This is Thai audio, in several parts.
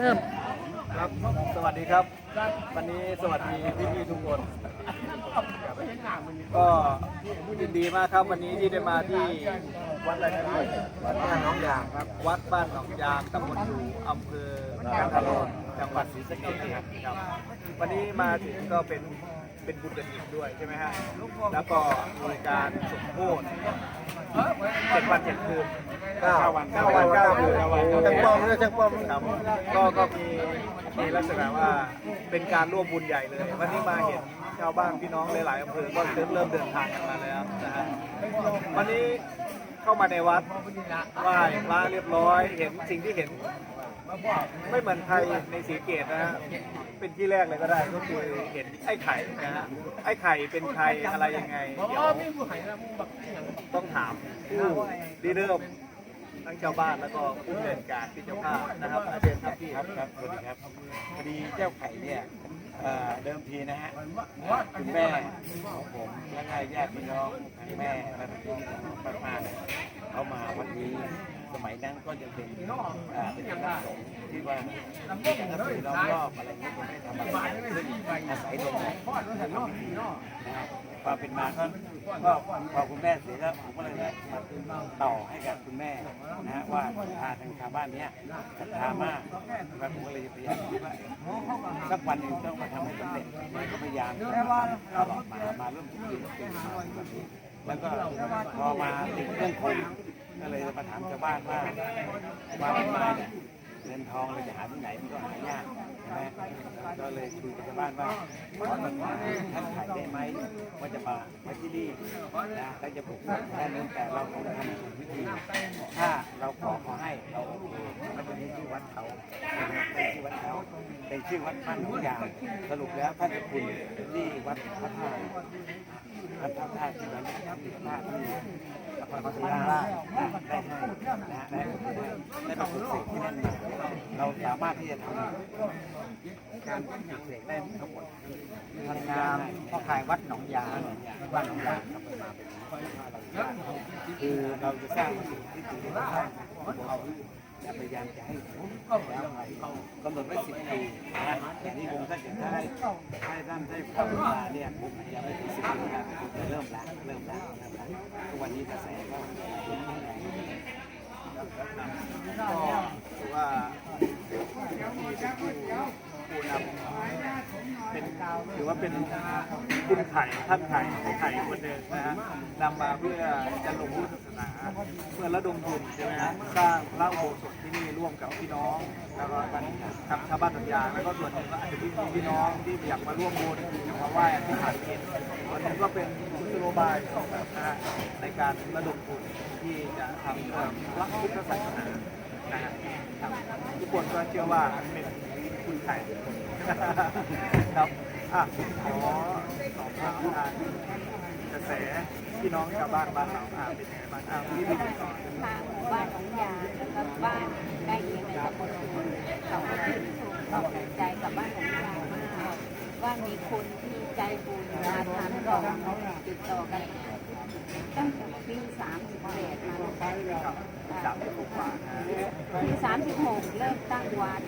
เริ่มครับ สวัสดีครับ วันนี้สวัสดีพี่ๆทุกคนก็ยินดีมากครับวันนี้ที่ได้มาที่วัดอะไรนะพี่วัดบ้านหนองยางครับ วัดบ้านหนองยางตำบลดูอำเภอกันทรจังหวัดศรีสะเกษครับครับ วันนี้มาถึงก็เป็น เป็นบุญกระถิ่นด้วยใช่ไหมฮะ แล้วก็มีการสมโภชเจ็ดวันเจ็ดคืนเก้าวันเก้าวันเก้าคืนจังป้อมด้วยจังป้อมครับก็ก็มีมีลักษณะว่าเป็นการร่วมบุญใหญ่เลย วันนี้มาเห็นชาวบ้านพี่น้องหลายๆอำเภอก็เริ่มเริ่มเดินทางกันมาแล้วนะฮะวันนี้เข้ามาในวัดไหว้พระเรียบร้อย เห็นสิ่งที่เห็น ไม่เหมือนใครในสีเกตนะฮะเป็นที่แรกเลยก็ได้ ก็คือเห็นไอ้ไข่นะฮะไอ้ไข่เป็นใครอะไรยังไงเดี๋ยวต้องถามผู้ดีเริ่มทั้งชาวบ้านแล้วก็ผู้ดำเนินการที่เจ้าภาพนะครับอาเชิญครับพี่ครับครับสวัสดีครับพอดีเจ้าไข่เนี่ยเดิมทีนะฮะคุณแม่ของผมและก็ญาติพี่น้องทั้งแม่และพี่น้องของป้าๆเนี่ยเขามาวันนี้ สมัยนั้นก็จะเป็นเอ่อเป็นพระสงฆ์ที่ว่ามีการสีล้อมรอบอะไรเงี้ยจะไม่ทำอะไรซึ่งอาศัยตรงนั้นทำพิธีนะฮะความเป็นมาก็ก็พอคุณแม่เสียแล้วผมก็เลยมาต่อให้กับคุณแม่นะฮะว่าศรัทธาทางชาวบ้านเนี้ยศรัทธามากแล้วผมก็เลยพยายามคิดว่าสักวันหนึ่งต้องมาทำให้สำเร็จก็พยายามตลอดมามาเริ่มทุกปีทุกปีแบบนี้แล้วก็พอมาติดเรื่องโควิด ก็เลยมาถามชาวบ้านว่าว่าเป็นมาเนี่ยเงินทองเราจะหาที่ไหนมันก็หายากใช่ไหม ก็เลยคุยกับชาวบ้านว่าขอศรัทธาท่านขายได้ไหมว่าจะมาไว้ที่นี่นะแล้วจะปลูกแค่นั้นแต่เราคงทำถูกวิธีถ้าเราขอเขาให้เราโอเคแล้ววันนี้ชื่อวัดเขาเป็นชื่อวัดเขาเป็นชื่อวัดบ้านหนองยางสรุปแล้วท่านจะคุณที่วัดพระธาตุวัดพระธาตุที่นั้นที่พระธาตุที่นครศรีธรรมราชได้ให้นะฮะได้ได้มาปลูกเสกที่นั่นมาเราสามารถที่จะทำ การปลูกเสกได้ทั้งหมดทางงานพ่อขายวัดหนองยางบ้านหนองยางคือเราจะสร้างที่ถือว่าเราจะพยายามจะให้แล้วไปกำหนดไว้สิบปีนะอย่างนี้ผมถ้าเกิดได้ให้ท่านได้ความาเนี่ยผมพยายามไปถึงสิบปีแล้วจะเริ่มละเริ่มละเริ่มละทุกวันนี้กระแสก็ถือว่าที่เป็นผู้ผู้นำเป็นถือว่า เป็นคุณไข่ท่านไข่ไข่คนหนึ่งนะฮะนำมาเพื่อจะลงพุทธศาสนา เพื่อระดมทุนใช่ไหมฮะสร้างพระอุโบสถที่นี่ร่วมกับพี่น้องแล้วก็กันทำชาวบ้านตัญญางแล้วก็ส่วนหนึ่งก็อาจจะมีพี่น้องที่อยากมาร่วมบุญอยากมาไหว้อธิษฐานจิตวันนี้ก็เป็นกุศโลบายสองแบบนะฮะในการระดมทุนที่จะทำเพื่อพระพุทธศาสนานะฮะทุกคนก็เชื่อว่าเป็น ไข่ครับอะขอสอบถามทางกระแสพี่น้องชาวบ้านบ้านเราอะเป็นยังไงบ้างอะพี่พี่ก่อนทางหมู่บ้านของยาแล้วก็บ้านใกล้เคียงในตำบลของเขาก็ชื่นชมตกใจกับบ้านของยามาก ว่ามีคนที่ใจบุญมาทำต่อติดต่อกันตั้งแต่ปีสามสิบแปดมาสามสิบหกทนะปีสามสิบหกเริ่มตั้งวัด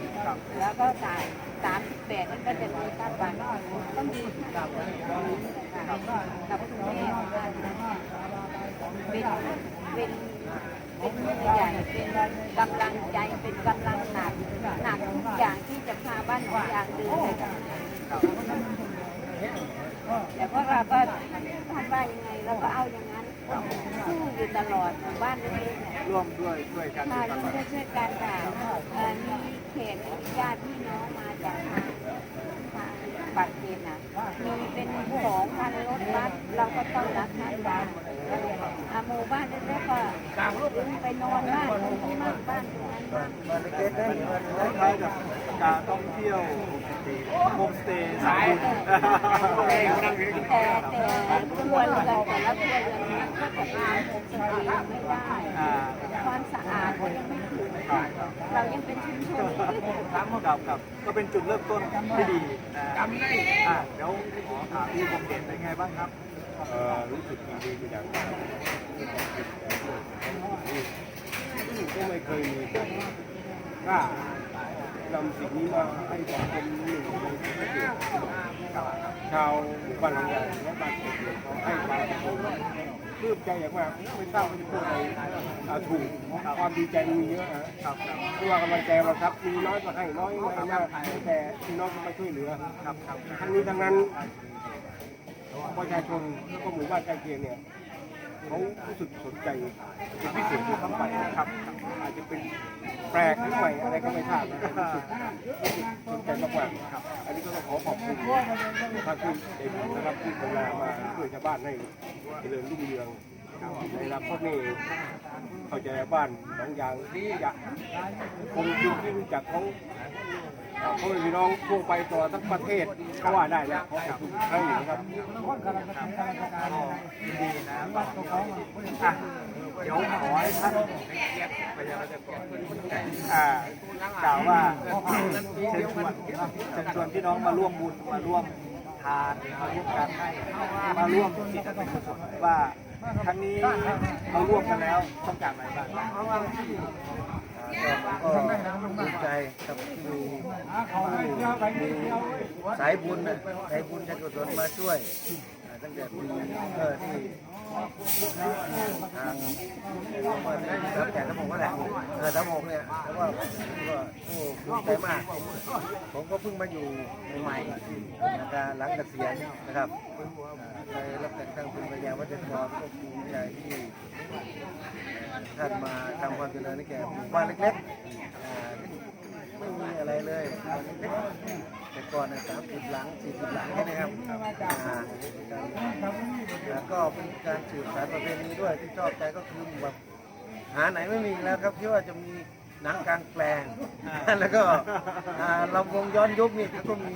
แล้วก็สายสามสิบแปดนั่นก็จะมีตั้งวัดต้องมีกับกับคุณแม่ของบ้าเป็นเป็นเป็นใหญ่เป็นกำลังใจเป็นกำลังหนักหนักทุกอย่างที่จะพาบ้านหนองยางเดินไป แต่พวกเราก็ท่านว่ายังไงเราก็เอาอย่างนั้นสู้อยู่ตลอดหมู่บ้านเล็กๆเนี่ยร่วมด้วยช่วยกันค่ะตร่วมลอดด้วยช่วยกันค่ะเอ่อมี เขตญาติพี่น้องมาจากทางทางบัตรเขตน่ะมีเป็นสองพันรถบัสเราก็ต้องรับท่านบ้านอะหมู่บ้านเล็กๆก็ไปนอนบ้านตรงนี้มากบ้านตรงนั้นมากคล้ายๆกับการท่องเที่ยวโฮมสเตย์สายแต่แต่ครัวเรือนแต่ละครัวเรือนเนี่ยก็จะมาโฮมสเตย์ไม่ได้ความสะอาดก็ยังไม่ เรายังเป็นชุมชนที่ครับครับครับก็เป็นจุดเริ่มต้นที่ดีนะอะเดี๋ยวขอถามพี่คมเด่นเป็นไงบ้างครับเอ่อรู้สึกดีเป็นอย่างมากก็ไม่เคยมีใครกล้า นำสิ่งนี้มาให้ความเป็นหนึ่งในชีวิตชาวบ้านหลังใหญ่และบ้านเกิดเขาให้ความปลื้มใจอย่างมากไม่ทราบว่าจะพูดอะไรถูกความดีใจมีเยอะนะครับเพราะว่ากำลังใจเราครับมีน้อยก็ให้น้อยไม่มากแต่พี่น้องก็มาช่วยเหลือครับครับทั้งนี้ทั้งนั้นประชาชนแล้วก็หมู่บ้านใกล้เคียงเนี่ย เขารู้สึกสนใจเป็นพิเศษด้วยซ้ำไปนะครับ อาจจะเป็นแปลกหรือใหม่อะไรก็ไม่ทราบนะครับรู้สึกรู้สึกสนใจมากๆครับ อันนี้ก็ต้องขอขอบคุณท่านที่ใจบุญนะครับที่กรุณามาช่วยชาวบ้านให้เจริญรุ่งเรืองในอนาคตนี่เข้าใจบ้านหนองยางที่อยากคงเป็นที่รู้จักของเอ่อ พ่อแม่พี่น้องทั่วไปตัวทั้งประเทศก็ว่าได้นะขอขอบคุณอีกครั้งหนึ่งนะครับก็ยินดีนะอะเดี๋ยวขอให้ท่านพยาวัจกรอ่ากล่าวว่าเชิญชวนเชิญชวนพี่น้องมาร่วมบุญมาร่วมทานมาร่วมกันให้มาร่วมจิตกุศลว่าครั้งนี้เราร่วมกันแล้วต้องการอะไรบ้าง ก็ดีใจกับที่มีมีสายบุญนะสายบุญจะกุศลมาช่วยตั้งแต่ปีเออที่ ทางรับแขกทั้งหมดก็แหละเออทั้งหมเนี่ยแล้วก็ก็โอ้ภูมิใจมาก ผมก็เพิ่งมาอยู่ใหม่ๆนะครับหลังเกษียณนะครับได้รับแต่งตั้งเป็นพยาวัจกรก็ภูมิใจที่ท่านมาทำความเจริญให้แก่หมู่บ้านเล็กๆไม่มีอะไรเลยเล็ก แต่ก่อนสามสิบหลังสี่สิบหลังแค่นี้ครับอ่าแล้วก็เป็นการสืบสานประเพณีด้วยที่ชอบใจก็คือแบบหาไหนไม่มีแล้วครับที่ว่าจะมีหนังกลางแปลง แล้วก็อ่าลำวงย้อนยุคนี่ก็มี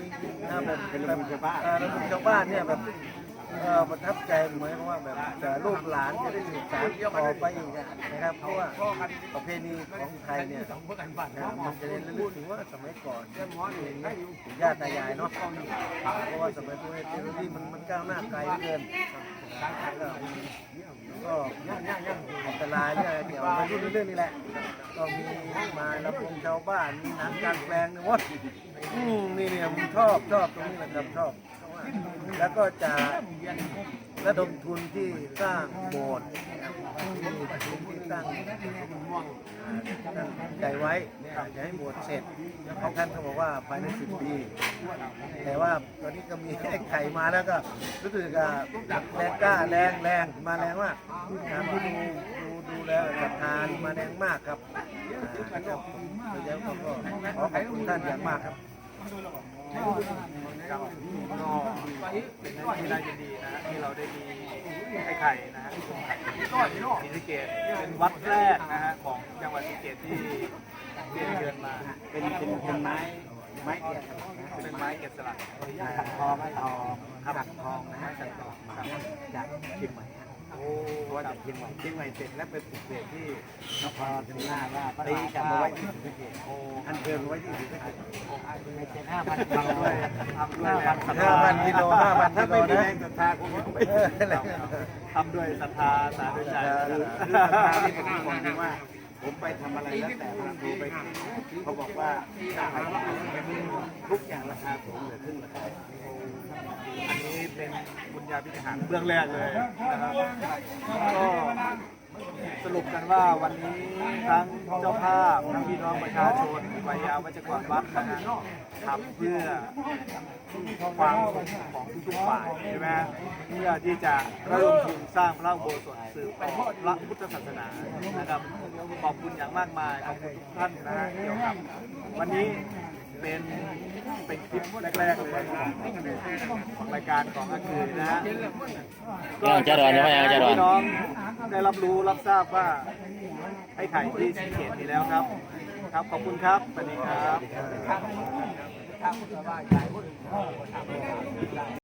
นะแบบเป็นระบบชาวบ้านระบบชาวบ้านเนี่ยแบบ เออประทับใจเหมือนกับว่าแบบแต่ลูกหลานจะได้สืบสานต่อไปอีกนะครับ เพราะว่าประเพณีของไทยเนี่ยมันจะได้ระลึกถึงว่าสมัยก่อนปู่ย่าตายายเนาะเพราะว่าสมัยนี้เทคโนโลยีมันมันก้าวหน้าไกลเหลือเกินก็อันตรายเนี่ยเกี่ยวกับรุ่นเรื่องนี้แหละก็มีมาแล้วพงชาวบ้านมีหนังกลารแปลงเนี่ยว่าอืมนี่เนี่ยผมชอบชอบตรงนี้แหละครับชอบ แล้วก็จะระดมทุนที่สร้างโบสถ์ที่ที่สร้างตั้งใจไว้จะให้โบสถ์เสร็จแล้วท่านก็บอกว่าภายในสิบปี แต่ว่าตอนนี้ก็มีไอ้ไข่มาแล้วก็รู้สึกว่าแรงกล้าแรงแรงมาแรงมากตามที่ดูดูดูแล้วศรัทธามาแรงมากครับแล้วก็ขอขอบคุณท่านอย่างมากครับ ก็เป็นเรื่องที่น่ายินดีนะฮะที่เราได้มีไอ้ไข่นะฮะศรีสะเกดเป็นวัดแรกนะฮะของจังหวัดศรีสะเกดที่ที่เชิญมาเป็นเป็นเป็นไม้ไม้เกี่ยเป็นไม้เก็บสลักทองไม้ทองขัดทองนะฮะขัดทองมาจากเชียงใหม่ เพราะว่าจากเชียงใหม่เชียงใหม่เสร็จแล้วไปปลูกเสกที่นครศรีธรรมราชตีกลับมาไว้ที่ศรีสะเกษโอ้อันเชิญไว้ที่ศรีสะเกษเจ็ดห้าพันทำด้วยทำด้วยแรงศรัทธาห้าพันกิโลห้าพันถ้ากิโลไม่มีนะแรงศรัทธาคงไม่เออนั่นแหละทำด้วยศรัทธาสาธุใจคือศรัทธาที่ผมบอกเลยว่า ผมไปทำอะไรแล้วแต่ผมดูไปเขาบอกว่าทุกอย่างราคาสูงเหลือครึ่งราคาอันนี้เป็นบุญญาพิธีหารเบื้องแรกเลยนะครับก็ สรุปกันว่าวันนี้ทั้งเจ้าภาพทั้งพี่น้องประชาชนวิยาวัจกรวัดนะฮะทำเพื่อความสุขของทุกๆฝ่ายใช่ไหมเพื่อที่จะระดมทุนสร้างพระอุโบสถสืบต่อพระพุทธศาสนานะครับขอบคุณอย่างมากมายขอบคุณทุกท่านนะฮะเกี่ยวกับวันนี้เป็น เป็นคลิปแรกๆเลยของรายการของอาคือนะฮะยังจะรอนยังยังจะรอนพี่น้องได้รับรู้รับทราบว่าไอ้ไข่ที่สีเขตมีแล้วครับ ครับขอบคุณครับสวัสดีครับ